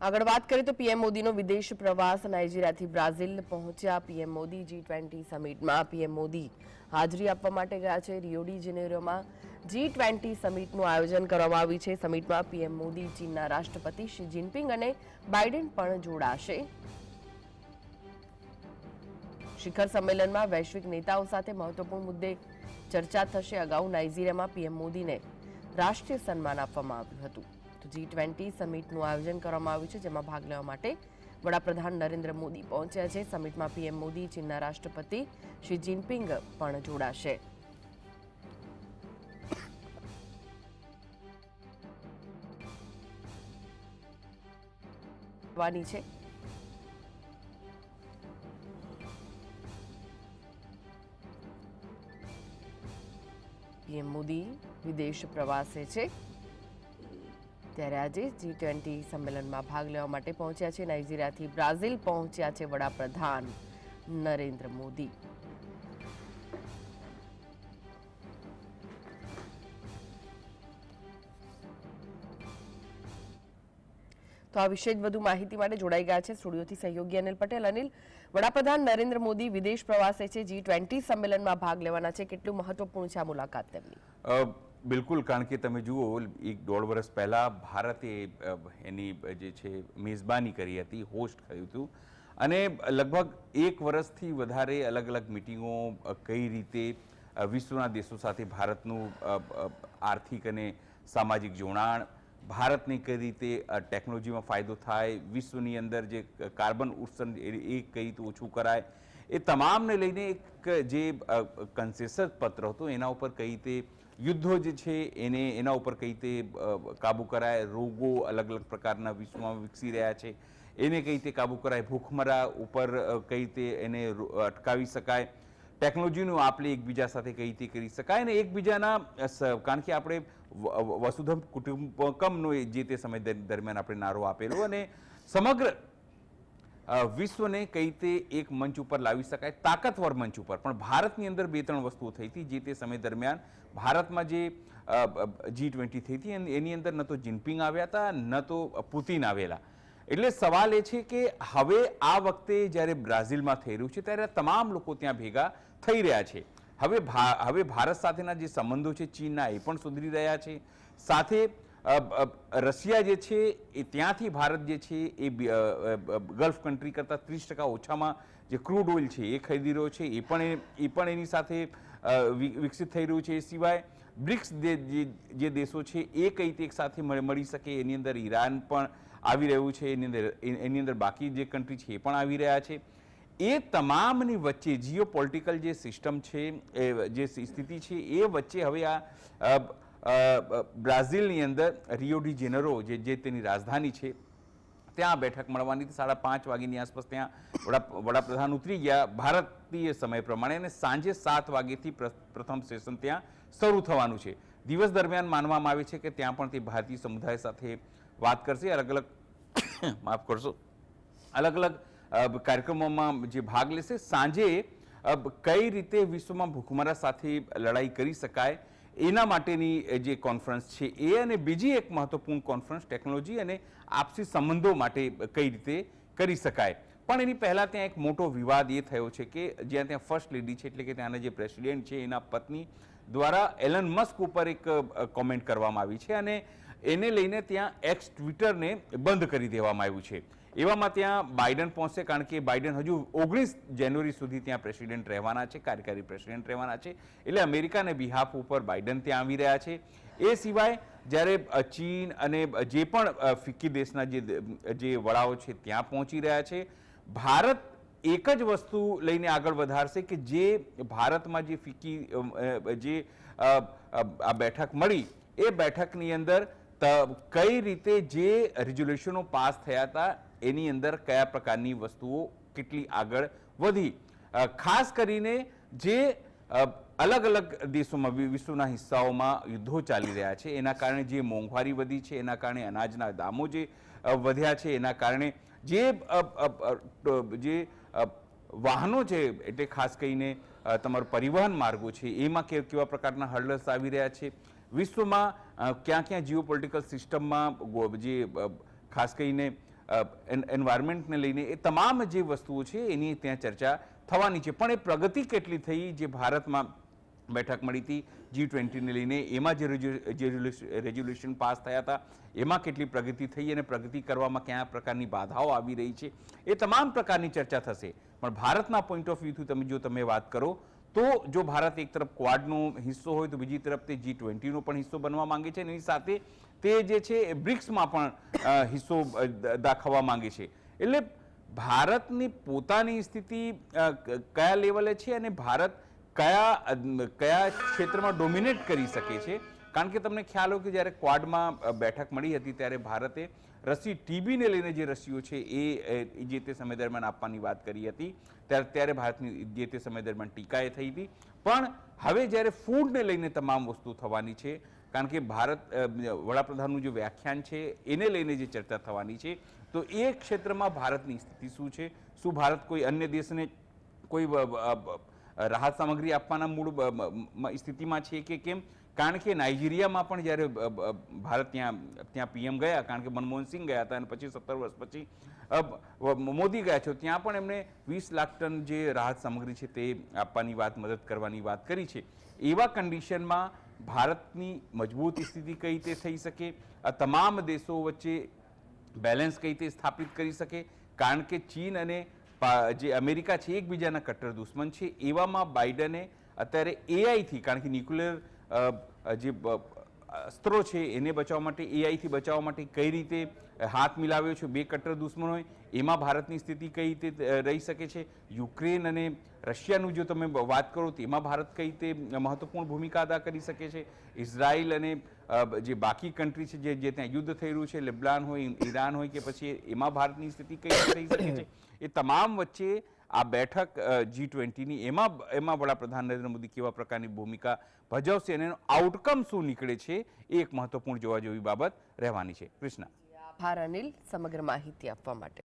આગળ વાત કરીએ તો પીએમ મોદીનો વિદેશ પ્રવાસ નાઇજીરિયાથી બ્રાઝિલ પહોંચ્યા. પીએમ મોદી જી ટ્વેન્ટી સમિટમાં પીએમ મોદી હાજરી આપવા માટે ગયા છે. રિયોડી જેનેરોમાં જી ટ્વેન્ટી સમિટનું આયોજન કરવામાં આવ્યું છે. સમિટમાં પીએમ મોદી, ચીનના રાષ્ટ્રપતિ શી જિનપિંગ અને બાઇડેન પણ જોડાશે. શિખર સંમેલનમાં વૈશ્વિક નેતાઓ સાથે મહત્વપૂર્ણ મુદ્દે ચર્ચા થશે. અગાઉ નાઇજીરિયામાં પીએમ મોદીને રાષ્ટ્રીય સન્માન આપવામાં આવ્યું હતું. તો જી ટ્વેન્ટી સમિટનું આયોજન કરવામાં આવ્યું છે, જેમાં ભાગ લેવા માટે વડાપ્રધાન નરેન્દ્ર મોદી પહોંચ્યા છે. સમિટમાં પીએમ મોદી, ચીનના રાષ્ટ્રપતિ, શી જિનપિંગ પણ જોડાશે. પીએમ મોદી વિદેશ પ્રવાસે છે. ત્યારે આજે જી ટ્વેન્ટી સંમેલનમાં ભાગ લેવા માટે પહોંચ્યા છે. નાઇજીરિયાથી બ્રાઝિલ પહોંચ્યા છે વડાપ્રધાન નરેન્દ્ર મોદી. તો આ વિશે જ વધુ માહિતી માટે જોડાઈ ગયા છે સ્ટુડિયોથી સહયોગી અનિલ પટેલ. અનિલ, વડાપ્રધાન નરેન્દ્ર મોદી વિદેશ પ્રવાસે છે. જી ટ્વેન્ટી સંમેલનમાં ભાગ લેવાના છે. કેટલું મહત્વપૂર્ણ છે આ મુલાકાત તેમની? બિલકુલ, કારણ કે તમે જુઓ, એક દોઢ વર્ષ પહેલાં ભારતે એની જે છે મેઝબાની કરી હતી, હોસ્ટ કર્યું હતું. અને લગભગ એક વર્ષથી વધારે અલગ અલગ મિટિંગો કઈ રીતે વિશ્વના દેશો સાથે ભારતનું આર્થિક અને સામાજિક જોડાણ, ભારતને કઈ રીતે ટેકનોલોજીમાં ફાયદો થાય, વિશ્વની અંદર જે કાર્બન ઉત્સર્જન એ કઈ રીતે ઓછું કરાય, એ તમામને લઈને એક જે કન્સેસર પત્ર હતો, એના ઉપર કઈ રીતે યુદ્ધો જે છે એને એના ઉપર કઈ રીતે કાબુ કરાય, રોગો અલગ અલગ પ્રકારના વિશ્વમાં વિકસી રહ્યા છે, એને કઈ રીતે કાબુ કરાય, ભૂખમરા ઉપર કઈ રીતે એને અટકાવી શકાય, ટેકનોલોજીનું આપણે એકબીજા સાથે કઈ રીતે કરી શકાય અને એકબીજાના કારણ કે આપણે વસુધમ કુટુંબકમનો જે તે સમય દરમિયાન આપણે નારો આપેલો અને સમગ્ર વિશ્વને કઈ રીતે એક મંચ ઉપર લાવી શકાય? તાકાતવર મંચ ઉપર. પણ ભારતની અંદર બે ત્રણ વસ્તુઓ થઈ હતી જે તે સમય દરમિયાન ભારતમાં જે જી ટ્વેન્ટી થઈ હતી એની- અંદર ન તો જિનપિંગ આવ્યા હતા, ન તો પુતિન આવેલા. એટલે સવાલ એ છે કે હવે આ વખતે જ્યારે બ્રાઝિલમાં થઈ રહ્યું છે ત્યારે તમામ લોકો ત્યાં ભેગા થઈ રહ્યા છે. હવે હવે ભારત સાથેના જે સંબંધો છે, ચીનના એ પણ સુધરી રહ્યા છે. સાથે રશિયા જે છે, એ ત્યાંથી ભારત જે છે, એ ગલ્ફ કન્ટ્રી કરતાં ત્રીસ ટકા ઓછામાં જે ક્રૂડ ઓઇલ છે, એ ખરીદી રહ્યો છે. એ પણ એ- પણ એની સાથે વિકસિત થઈ રહ્યું છે. એ સિવાય બ્રિક્સ જે દેશો છે, એ કઈ રીતે એક સાથે મળી શકે એની અંદર ઈરાન પણ આવી રહ્યું છે, એની અંદર એની અંદર બાકી જે કન્ટ્રી છે, એ પણ આવી રહ્યા છે. એ તમામની વચ્ચે જીઓ પોલિટિકલ જે સિસ્ટમ છે, એ, જે સ્થિતિ છે, એ વચ્ચે હવે આ બ્રાઝિલની અંદર રિયો ડી જેનરો જે જે તેની રાજધાની છે, ત્યાં બેઠક મળવાની હતી. સાડા પાંચ વાગ્યાની આસપાસ ત્યાં વડા, વડાપ્રધાન ઉતરી ગયા. ભારતીય સમય પ્રમાણે અને સાંજે સાત વાગ્યેથી પ્ર- પ્રથમ સેશન ત્યાં શરૂ થવાનું છે. દિવસ દરમિયાન માનવામાં આવે છે કે ત્યાં પણ તે ભારતીય સમુદાય સાથે વાત કરશે. અલગ અલગ માફ કરશો. અલગ અલગ કાર્યક્રમોમાં જે ભાગ લેશે. સાંજે કઈ રીતે વિશ્વમાં ભૂખમરા સાથે લડાઈ કરી શકાય? એના માટેની જે કોન્ફરન્સ છે, એ અને બીજી એક મહત્વપૂર્ણ કોન્ફરન્સ ટેકનોલોજી અને આપસી સંબંધો માટે કઈ રીતે કરી શકાય. પણ એની પહેલાં ત્યાં એક મોટો વિવાદ એ થયો છે કે જ્યાં ત્યાં ફર્સ્ટ લેડી છે, એટલે કે ત્યાંના જે પ્રેસિડેન્ટ છે, એના પત્ની દ્વારા એલન મસ્ક ઉપર એક કોમેન્ટ કરવામાં આવી છે અને એને લઈને ત્યાં એક્સ ટ્વિટરને બંધ કરી દેવામાં આવ્યું છે. એવામાં ત્યાં બાઇડન પહોંચશે કારણ કે બાઇડન હજુ ઓગણીસ જાન્યુઆરી સુધી ત્યાં પ્રેસિડેન્ટ રહેવાના છે, કાર્યકારી પ્રેસિડેન્ટ રહેવાના છે. એટલે અમેરિકાને બિહાફ ઉપર બાઇડન ત્યાં આવી રહ્યા છે. એ સિવાય જ્યારે ચીન અને જે પણ ફિક્કી દેશના જે જે વડાઓ છે ત્યાં પહોંચી રહ્યા છે. ભારત એક જ વસ્તુ લઈને આગળ વધારશે કે જે ભારતમાં જે ફિક્કી જે આ બેઠક મળી, એ બેઠકની અંદર કઈ રીતે જે રિઝોલ્યુશનો પાસ થયા હતા એની અંદર કયા પ્રકારની વસ્તુઓ કેટલી આગળ વધી? ખાસ કરીને જે અલગ અલગ દેશોમાં વિશ્વના હિસ્સાઓમાં યુદ્ધો ચાલી રહ્યા છે, એના કારણે જે મોંઘવારી વધી છે, એના કારણે અનાજના દામો જે વધ્યા છે, એના કારણે જે જે વાહનો છે, એટલે ખાસ કરીને તમારું પરિવહન માર્ગો છે, એમાં કેવા પ્રકારના હર્ડલ્સ આવી રહ્યા છે, વિશ્વમાં ક્યાં ક્યાં જીઓ પોલિટિકલ સિસ્ટમમાં જે ખાસ કરીને એન્વાયરમેન્ટને લઈને એ તમામ જે વસ્તુઓ છે એની ત્યાં ચર્ચા થવાની છે. પણ એ પ્રગતિ કેટલી થઈ જે ભારતમાં બેઠક મળી હતી જી ટ્વેન્ટીને લઈને, એમાં જે રેઝોલ્યુશન પાસ થયા હતા, એમાં કેટલી પ્રગતિ થઈ અને પ્રગતિ કરવામાં કયા પ્રકારની બાધાઓ આવી રહી છે, એ તમામ પ્રકારની ચર્ચા થશે. પણ ભારતના પોઈન્ટ ઓફ વ્યૂથી તમે જો તમે વાત કરો, તો જો ભારત એક તરફ ક્વાડનો હિસ્સો હોય તો બીજી તરફ તે જી ટ્વેન્ટીનો પણ હિસ્સો બનવા માંગે છે. એની સાથે તે જે છે એ બ્રિક્સમાં પણ હિસ્સો દાખવવા માંગે છે. એટલે ભારતની પોતાની સ્થિતિ કયા લેવલે છે અને ભારત કયા કયા ક્ષેત્રમાં ડોમિનેટ કરી શકે છે? કારણ કે તમને ખ્યાલ હોય કે જ્યારે ક્વાડમાં બેઠક મળી હતી ત્યારે ભારતે રસી ટીબીને લઈને જે રસીઓ છે એ જે તે સમય દરમિયાન આપવાની વાત કરી હતી, ત્યારે ત્યારે ભારતની જે તે સમય દરમિયાન ટીકા એ થઈ હતી. પણ હવે જ્યારે ફૂડને લઈને તમામ વસ્તુ થવાની છે કારણ કે ભારત વડાપ્રધાનનું જે વ્યાખ્યાન છે, એને લઈને જે ચર્ચા થવાની છે, તો એ ક્ષેત્રમાં ભારતની સ્થિતિ શું છે? શું ભારત કોઈ અન્ય દેશને કોઈ રાહત સામગ્રી આપવાના મૂળ સ્થિતિમાં છે કે કેમ? કારણ કે નાઇજીરિયામાં પણ જ્યારે ભારત ત્યાં ત્યાં પીએમ ગયા, કારણ કે મનમોહન સિંહ ગયા હતા અને પછી સત્તર વર્ષ પછી મોદી ગયા છે, ત્યાં પણ એમણે વીસ લાખ ટન જે રાહત સામગ્રી છે તે આપવાની વાત, મદદ કરવાની વાત કરી છે. એવા કન્ડિશનમાં ભારતની મજબૂત સ્થિતિ કઈ રીતે થઈ શકે? આ તમામ દેશો વચ્ચે બેલેન્સ કઈ રીતે સ્થાપિત કરી શકે? કારણ કે ચીન અને જે અમેરિકા છે, એકબીજાના કટ્ટર દુશ્મન છે. એવામાં બાઇડને અત્યારે એઆઈથી કારણ કે ન્યુક્લિયર જે અસ્ત્રો છે, એને બચાવવા માટે એઆઈથી બચાવવા માટે કઈ રીતે હાથ મિલાવ્યો છે, બે કટ્ટર દુશ્મનો હોય, એમાં ભારતની સ્થિતિ કઈ રીતે રહી શકે છે? યુક્રેન અને રશિયાનું જો તમે વાત કરો તો એમાં ભારત કઈ રીતે મહત્વપૂર્ણ ભૂમિકા અદા કરી શકે છે? ઇઝરાયલ અને જે બાકી કન્ટ્રી છે, જે જે ત્યાં યુદ્ધ થઈ રહ્યું છે, લેબનાન હોય, ઈરાન હોય કે પછી એમાં ભારતની સ્થિતિ કઈ રીતે રહી શકે છે? એ તમામ વચ્ચે આ બેઠક જી ટ્વેન્ટીની એમાં એમાં વડાપ્રધાન નરેન્દ્ર મોદી કેવા પ્રકારની ભૂમિકા ભજવશે અને એનો આઉટકમ શું નીકળે છે એ એક મહત્વપૂર્ણ જોવા જેવી બાબત રહેવાની છે. કૃષ્ણ. આભાર અનિલ. સમગ્ર માહિતી આપવા માટે.